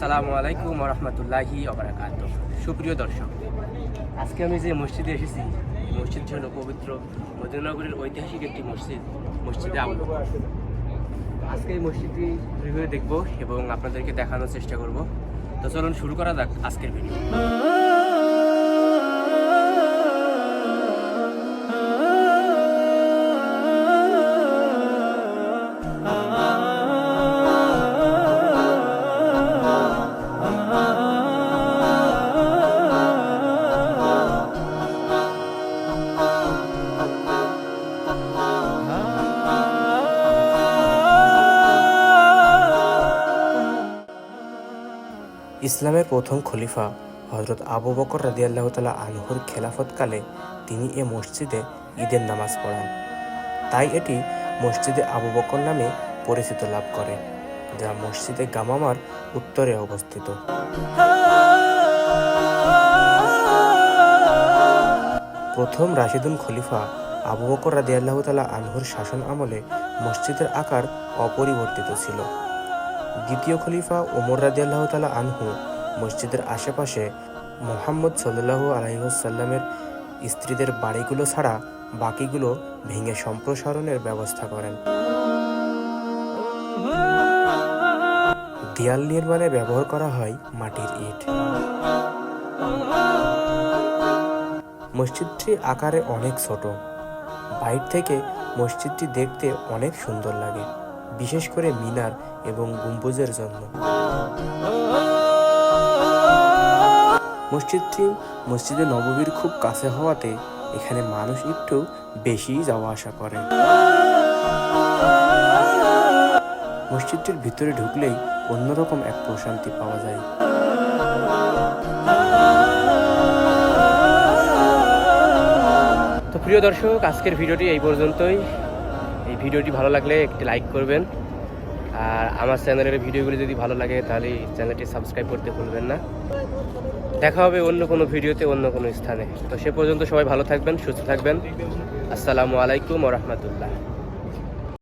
আসসালামু আলাইকুম রহমতুল্লাহি অবরাকাত সুপ্রিয় দর্শক, আজকে আমি যে মসজিদে এসেছি মসজিদ হলো পবিত্র মদিনগরের ঐতিহাসিক একটি মসজিদ, মসজিদে আবুল। আজকে এই মসজিদটি রিভিউ দেখব এবং আপনাদেরকে দেখানোর চেষ্টা করব। তো চলুন শুরু করা যাক আজকের ভিডিও। ইসলামের প্রথম খলিফা হজরত আবু বকর রাদিয়াল্লাহ তালা আনহুর খেলাফতকালে তিনি এ মসজিদে ঈদের নামাজ পড়ান। তাই এটি মসজিদে আবু বকর নামে পরিচিত লাভ করে, যা মসজিদে গামামার উত্তরে অবস্থিত। প্রথম রাশিদুন খলিফা আবু বকর রাদিয়াল্লাহ তালা আনহুর শাসন আমলে মসজিদের আকার অপরিবর্তিত ছিল। দ্বিতীয় খলিফা ওমর রাদিয়াল্লাহ তালা আনহু মসজিদের আশেপাশে মোহাম্মদ সাল্লাল্লাহু আলহিহাসাল্লামের স্ত্রীদের বাড়িগুলো ছাড়া বাকিগুলো ভেঙে সম্প্রসারণের ব্যবস্থা করেন। দেয়াল নির্মাণে ব্যবহার করা হয় মাটির ইট। মসজিদটি আকারে অনেক ছোট। বাইর থেকে মসজিদটি দেখতে অনেক সুন্দর লাগে। বিশেষ করে মিনার এবং গম্বুজের জন্য। মসজিদটি, মসজিদে নববীর খুব কাছে হওয়াতে এখানে মানুষ একটু বেশি যাওয়া আসা করে। মসজিদটির ভিতরে ঢুকলেই অন্যরকম এক প্রশান্তি পাওয়া যায়। তো প্রিয় দর্শক, আজকের ভিডিওটি এই পর্যন্তই। এই ভিডিওটি ভালো লাগলে একটি লাইক করবেন। আর আমার চ্যানেলের ভিডিওগুলি যদি ভালো লাগে, তাহলে চ্যানেলটি সাবস্ক্রাইব করতে ভুলবেন না। দেখা হবে অন্য কোনো ভিডিওতে অন্য কোনো স্থানে। তো সে পর্যন্ত সবাই ভালো থাকবেন, সুস্থ থাকবেন। আসসালামু আলাইকুম রহমতুল্লাহ।